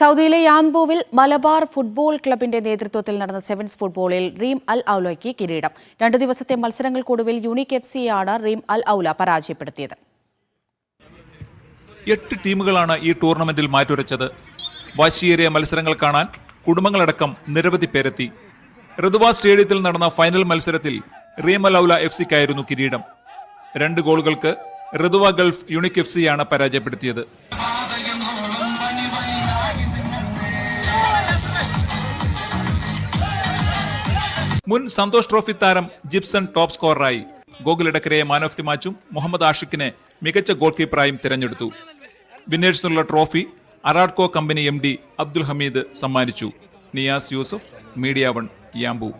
സൗദിയിലെ യാൻബുവിൽ മലബാർ ഫുട്ബോൾ ക്ലബിന്റെ നേതൃത്വത്തിൽ നടന്ന സെവൻസ് ഫുട്ബോളിൽ റീം അൽ ഔലയ്ക്ക് കിരീടം. രണ്ടു ദിവസത്തെ മത്സരങ്ങൾക്കൊടുവിൽ യൂണിക് എഫ് സിയാണ് റീം അൽ ഔല പരാജയപ്പെടുത്തിയത്. എട്ട് ടീമുകളാണ് ഈ ടൂർണമെന്റിൽ മാറ്റുരച്ചത്. വാശിയേറിയ മത്സരങ്ങൾ കാണാൻ കുടുംബങ്ങളടക്കം നിരവധി പേരെത്തി. ഋതുവ സ്റ്റേഡിയത്തിൽ നടന്ന ഫൈനൽ മത്സരത്തിൽ റീം അൽ ഔല എഫ് സിക്കായിരുന്നു കിരീടം. രണ്ട് ഗോളുകൾക്ക് ഋതുവ ഗൾഫ് യൂണിക് എഫ് സിയാണ് പരാജയപ്പെടുത്തിയത്. മുൻ സന്തോഷ് ട്രോഫി താരം ജിപ്സൺ ടോപ്പ് സ്കോററായി. ഗോകുൽ ഇടക്കരയെ മാൻ ഓഫ് ദി മാച്ചും മുഹമ്മദ് ആഷിഖിനെ മികച്ച ഗോൾ കീപ്പറായും തിരഞ്ഞെടുത്തു. വിന്നേഴ്സിനുള്ള trophy Aradco company M D Abdul Hameed സമ്മാനിച്ചു. Niyas Yusuf media one Yanbu